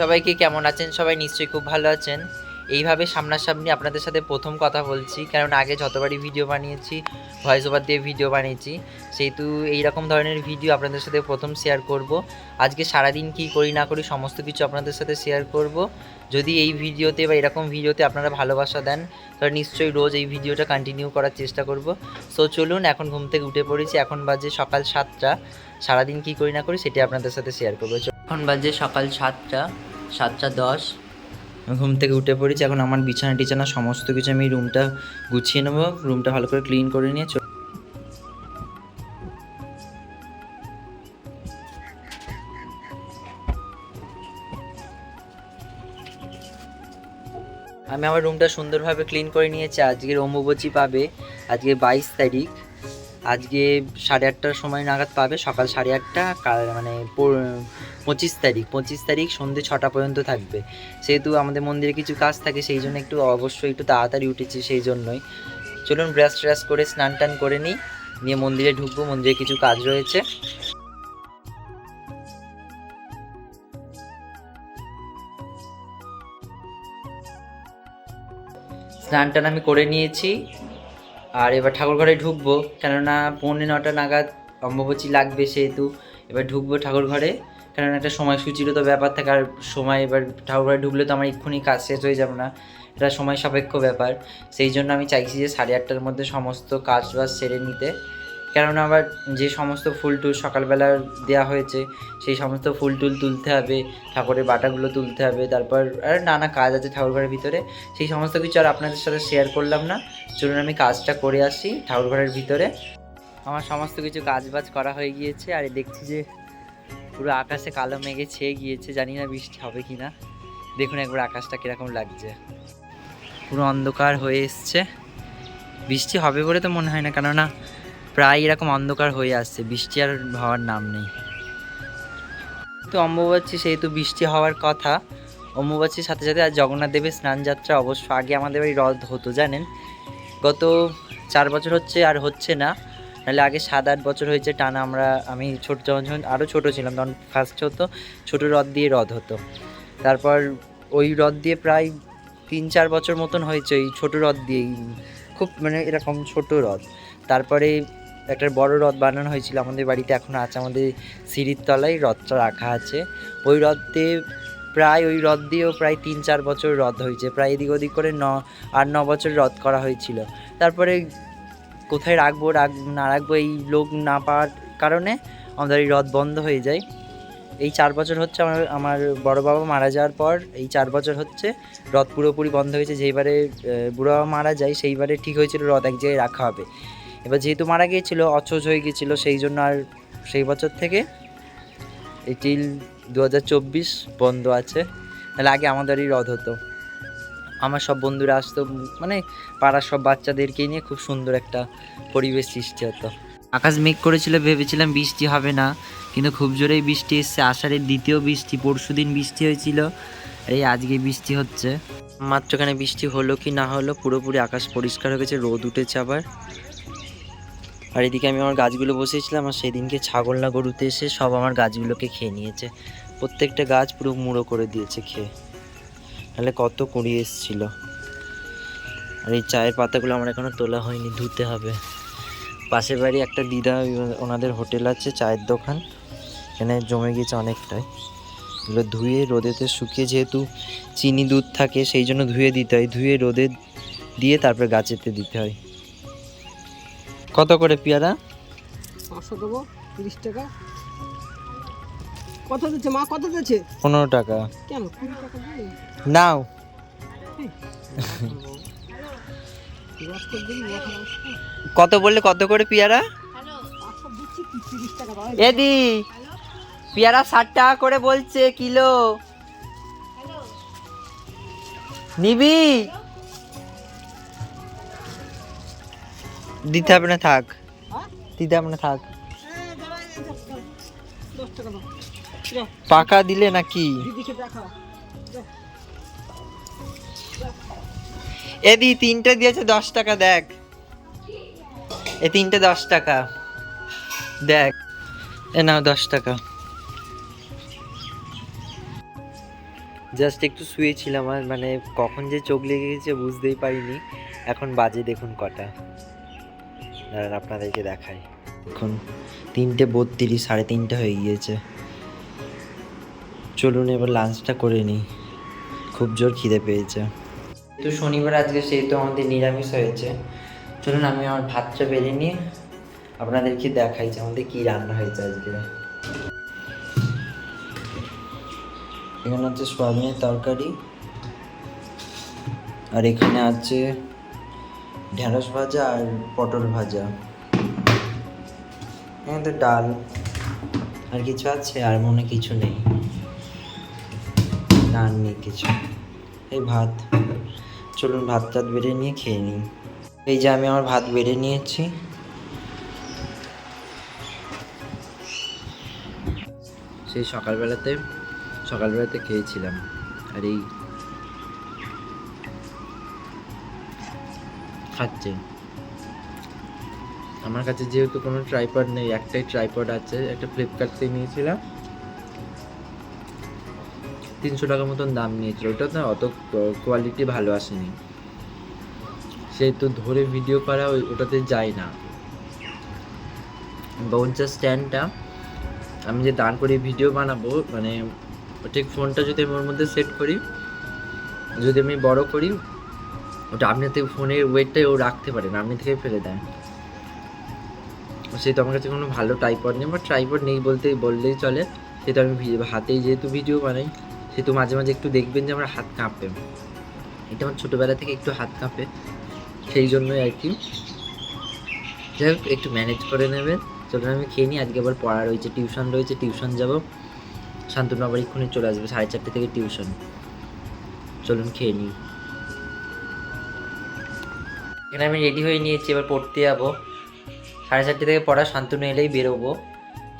সবাইকে কেমন আছেন? সবাই নিশ্চয়ই খুব ভালো আছেন। এইভাবে সামনাসামনি আপনাদের সাথে প্রথম কথা বলছি, কারণ আগে যতবারই ভিডিও বানিয়েছি ভয়েস ওভার দিয়ে ভিডিও বানিয়েছি, সেহেতু এইরকম ধরনের ভিডিও আপনাদের সাথে প্রথম শেয়ার করব। আজকে সারাদিন কি করি না করি সমস্ত কিছু আপনাদের সাথে শেয়ার করব। যদি এই ভিডিওতে বা এরকম ভিডিওতে আপনারা ভালোবাসা দেন, তাহলে নিশ্চয়ই রোজ এই ভিডিওটা কন্টিনিউ করার চেষ্টা করব। সো চলুন এখন ঘুম থেকে উঠে পড়েছি, এখন বাজে সকাল সাতটা। সারাদিন কি করি না করি সেটি আপনাদের সাথে শেয়ার করব। এখন বাজে সকাল সাতটা সাতটা দশ। ঘুম থেকে উঠে পড়েছি, এখন আমার বিছানা টিছানা সমস্ত কিছু আমি রুমটা গুছিয়ে নেব, রুমটা ভালো করে ক্লিন করে নিয়ে আমি আমার রুমটা সুন্দরভাবে ক্লিন করে নিয়েছি, আজকের অম্বুবচি পাবে, আজকে বাইশ তারিখ। আজকে সাড়ে আটটার সময় নাগাদ পাবে, সকাল সাড়ে আটটা, কাল মানে পঁচিশ তারিখ পঁচিশ তারিখ সন্ধ্যে ছটা পর্যন্ত থাকবে। সেহেতু আমাদের মন্দিরে কিছু কাজ থাকে, সেই জন্য একটু অবশ্যই একটু তাড়াতাড়ি উঠেছি সেই জন্যই। চলুন ব্রাশ ট্রাশ করে স্নান টান করে নিই, নিয়ে মন্দিরে ঢুকবো, মন্দিরে কিছু কাজ রয়েছে। স্নান টান আমি করে নিয়েছি। আর এবার ঠাকুরঘরে ঢুকবো, কেননা পৌনে নটা নাগাদ অম্বুবচী লাগবে সেহেতু। এবার ঢুকবো ঠাকুরঘরে, কেননা একটা সময়সূচিরও তো ব্যাপার থাকে, আর সময় এবার ঠাকুরঘরে ঢুকলে তো আমার এক্ষুনি কাজ শেষ হয়ে যাবে না। এটা সময় সাপেক্ষ ব্যাপার। সেই জন্য আমি চাইছি যে সাড়ে আটটার মধ্যে সমস্ত কাজ বাজ সেরে নিতে। কেননা আবার যে সমস্ত ফুল টুল সকালবেলা দেওয়া হয়েছে, সেই সমস্ত ফুল টুল তুলতে হবে, ঠাকুরের বাটাগুলো তুলতে হবে, তারপর আর নানা কাজ আছে ঠাকুর ঘরের ভিতরে, সেই সমস্ত কিছু আর আপনাদের সাথে শেয়ার করলাম না। চলুন আমি কাজটা করে আসি ঠাকুর ঘরের ভিতরে। আমার সমস্ত কিছু কাজ বাজ করা হয়ে গিয়েছে, আর দেখছি যে পুরো আকাশে কালো মেঘে ছেয়ে গিয়েছে, জানি না বৃষ্টি হবে কি না দেখুন একবার আকাশটা কীরকম লাগছে। পুরো অন্ধকার হয়ে এসছে। বৃষ্টি হবে বলে তো মনে হয় না, কেননা প্রায় এরকম অন্ধকার হয়ে আসছে, বৃষ্টি আর হওয়ার নাম নেই। তো অম্বুবাচী সেহেতু বৃষ্টি হওয়ার কথা। অম্বুবাচীর সাথে সাথে আর জগন্নাথ দেবের স্নান যাত্রা অবশ্য আগে আমাদের বাড়ি রথ হতো, জানেন? গত চার বছর হচ্ছে আর হচ্ছে না। নাহলে আগে সাত আট বছর হয়েছে টানা আমরা, আমি ছোট, যখন যখন আরও ছোটো ছিলাম, তখন ফার্স্ট হতো, ছোটো রথ দিয়ে রথ হতো। তারপর ওই রথ দিয়ে প্রায় তিন চার বছর মতন হয়েছে ওই ছোটো রথ দিয়েই, খুব মানে এরকম ছোট রথ তারপরে একটা বড় রথ বানানো হয়েছিল আমাদের বাড়িতে এখনও আছে আমাদের সিঁড়ির তলায় রথটা রাখা আছে। ওই রথ প্রায়, ওই রথ দিয়েও প্রায় তিন চার বছর রথ হয়েছে, প্রায় এদিক ওদিক করে ন, আট, ন বছর রথ করা হয়েছিল। তারপরে কোথায় রাখব, রাখ, না রাখব এই লোক না পাওয়ার কারণে আমাদের এই রথ বন্ধ হয়ে যায়। এই চার বছর হচ্ছে আমার আমার বড় বাবা মারা যাওয়ার পর এই চার বছর হচ্ছে রথ পুরোপুরি বন্ধ হয়েছে। যেইবারে বুড়ো বাবা মারা যায় সেইবারে ঠিক হয়েছিল রথ এক জায়গায় রাখা হবে। এবার যেহেতু মারা গিয়েছিল অচোজ হয়ে গিয়েছিল, সেই জন্য আর সেই বছর থেকে এই টিল দু হাজার চব্বিশ বন্ধ আছে। তাহলে আগে আমাদেরই রথ হতো। আমার সব বন্ধুরা আসতো মানে পাড়ার সব বাচ্চাদেরকে নিয়ে খুব সুন্দর একটা পরিবেশ সৃষ্টি হতো। আকাশ মেঘ করেছিল, ভেবেছিলাম বৃষ্টি হবে না, কিন্তু খুব জোরেই বৃষ্টি এসছে। আষাঢ়ের দ্বিতীয় বৃষ্টি পরশু দিন বৃষ্টি হয়েছিল, এই আজকে বৃষ্টি হচ্ছে। মাত্রখানে বৃষ্টি হলো কি না হলো, পুরোপুরি আকাশ পরিষ্কার হয়ে গেছে, রোদ উঠেছে আবার। আর এদিকে আমি আমার গাছগুলো বসেছিলাম আর সেদিনকে ছাগল না গরুতে এসে সব আমার গাছগুলোকে খেয়ে নিয়েছে। প্রত্যেকটা গাছ পুরো মুড়ো করে দিয়েছে খেয়ে। তাহলে কত কুড়ি এসছিল। আর এই চায়ের পাতাগুলো আমার এখনও তোলা হয়নি, ধুতে হবে। পাশের বাড়ি একটা দিদা, ওনাদের হোটেল আছে, চায়ের দোকান। এখানে জমে গেছে অনেকটাই। এগুলো ধুয়ে রোদেতে শুকিয়ে যেহেতু চিনি দুধ থাকে, সেই জন্য ধুয়ে দিতে হয়। ধুয়ে রোদে দিয়ে তারপর গাছেতে দিতে হয়। কত করে পেয়ারা? পাঁচশো দেবো তিরিশ টাকা। কত দিচ্ছে মা? কত দিচ্ছে? পনেরো টাকা। কেন? কুড়ি টাকা নাও। কত বললে কত করে পেয়ারা? এদি পেয়ারা ষাট টাকা করে বলছে কিলো। নিবি? দিতে হবে না, থাক? দিতে হবে না, থাক। পাকা দিলে নাকি এদি তিনটে দিয়েছে, দশ টাকা, দেখ। এ তিনটে দশ টাকা। দেখ। এ নাও দশ টাকা। জাস্ট একটু শুয়েছিলাম, আর মানে কখন যে চোখ লেগে গেছে বুঝতেই পারিনি। এখন বাজে দেখুন কটা। দাঁড়ান, আপনাদেরকে দেখাই। এখন তিনটে বত্রিশ, সাড়ে তিনটে হয়ে গিয়েছে। চলুন এবার লাঞ্চটা করে নিই। খুব জোর খিদে পেয়েছে। তো শনিবার আজকে সেহেতু আমাদের নিরামিষ হয়েছে। চলুন, আমি আমার ভাতটা বেড়ে নিয়ে আপনাদেরকে দেখাই যে আমাদের কী রান্না হয়েছে আজকে। এখানে হচ্ছে সোয়াবিনের তরকারি। আর এখানে আছে ঢেঁড়স ভাজা আর পটল ভাজা। এখানে তো ডাল আর কিছু আছে আর মনে কিছু নেই। না নেই কিছু। এই ভাত। চলুন ভাত টাত বেড়ে নিয়ে খেয়ে নিই। এই যে আমি আমার ভাত বেড়ে নিয়েছি। সেই সকালবেলাতে সকালবেলাতে খেয়েছিলাম। আর এই খাচ্ছে আমার কাছে যেহেতু কোনো ট্রাইপড নেই, একটাই ট্রাইপড আছে, একটা ফ্লিপকার্ট থেকে নিয়েছিলাম। তিনশো টাকার মতন দাম নিয়েছিল। ওটা না অত কোয়ালিটি ভালো আসেনি। সেহেতু ধরে ভিডিও করা ওই ওটাতে যায় না। বাউন্সার স্ট্যান্ডটা আমি যে দাঁড় করে ভিডিও বানাবো মানে ঠিক ফোনটা যদি আমি ওর মধ্যে সেট করি, যদি আমি বড় করি ওটা আপনি থেকে ফোনের ওয়েটটাই ও রাখতে পারে না, আপনি থেকে ফেলে দেয় সেহেতু আমার কাছে কোনো ভালো ট্রাইপড নেই বা ট্রাইপড নেই বলতে বললেই চলে। সেহেতু আমি হাতেই যেহেতু ভিডিও বানাই সেহেতু মাঝে মাঝে একটু দেখবেন যে আমার হাত কাঁপে। এটা আমার ছোটোবেলা থেকে একটু হাত কাঁপে, সেই জন্যই আর কি। যাই হোক, একটু ম্যানেজ করে নেবেন। চলুন, আমি খেয়ে নিই, আজকে আবার পড়া রয়েছে টিউশন রয়েছে টিউশন যাব। শান্তনু আবার এক্ষুনি চলে আসবে, সাড়ে চারটে থেকে টিউশন চলুন, খেয়ে নিই। এখানে আমি রেডি হয়ে নিয়েছি, এবার পড়তে যাব। সাড়ে চারটে থেকে পড়া, শান্তনু এলেই বেরোবো।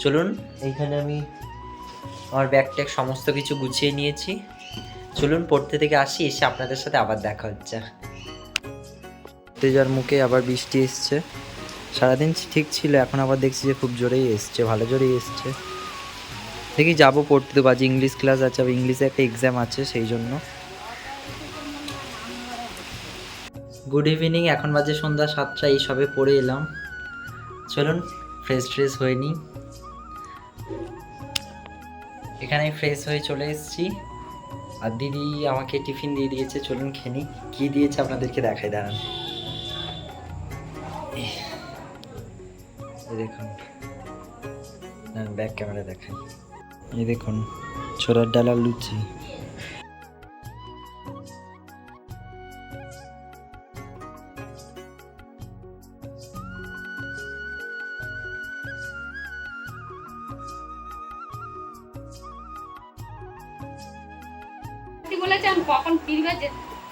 চলুন, এইখানে আমি আমার ব্যাগ ট্যাগ সমস্ত কিছু গুছিয়ে নিয়েছি। চলুন, পড়তে থেকে আসি, এসে আপনাদের সাথে আবার দেখা হচ্ছে। তেজার মুখে আবার বৃষ্টি এসছে। সারাদিন ঠিক ছিল, এখন আবার দেখছি যে খুব জোরেই এসছে, ভালো জোরেই এসছে। দেখি, যাব পড়তে তো বাজে ইংলিশ ক্লাস আছে, আবার ইংলিশে একটা এক্সাম আছে, সেই জন্য। গুড ইভিনিং এখন বাজে সন্ধ্যা সাতটা, এই সবে পড়ে এলাম। চলুন ফ্রেশ ট্রেশ হয়ে নিই। এখানে ফ্রেশ হয়ে চলে এসেছি। আর দিদি আমাকে টিফিন দিয়ে দিয়েছে, চলুন খেয়ে নিই। কী দিয়েছে আপনাদেরকে দেখাই, দাঁড়ান। দেখুন। ব্যাক ক্যামেরা দেখাই। এই দেখুন, ছোলার ডাল লুচি। সত্যি বলেছে, আমি কখন ফিরবে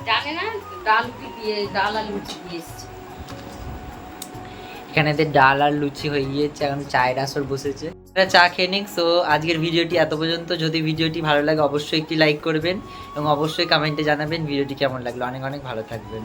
জানে না, ডাল দিয়ে, ডাল আর লুচি দিয়ে এসছে। ডাল আর লুচি হয়ে গিয়েছে, এখন চায়ের আসর বসেছে। চা খেয়ে নিক, সো আজকের ভিডিওটি এত পর্যন্ত। যদি ভিডিওটি ভালো লাগে, অবশ্যই একটি লাইক করবেন এবং অবশ্যই কমেন্টে জানাবেন ভিডিওটি কেমন লাগল। অনেক অনেক ভালো থাকবেন।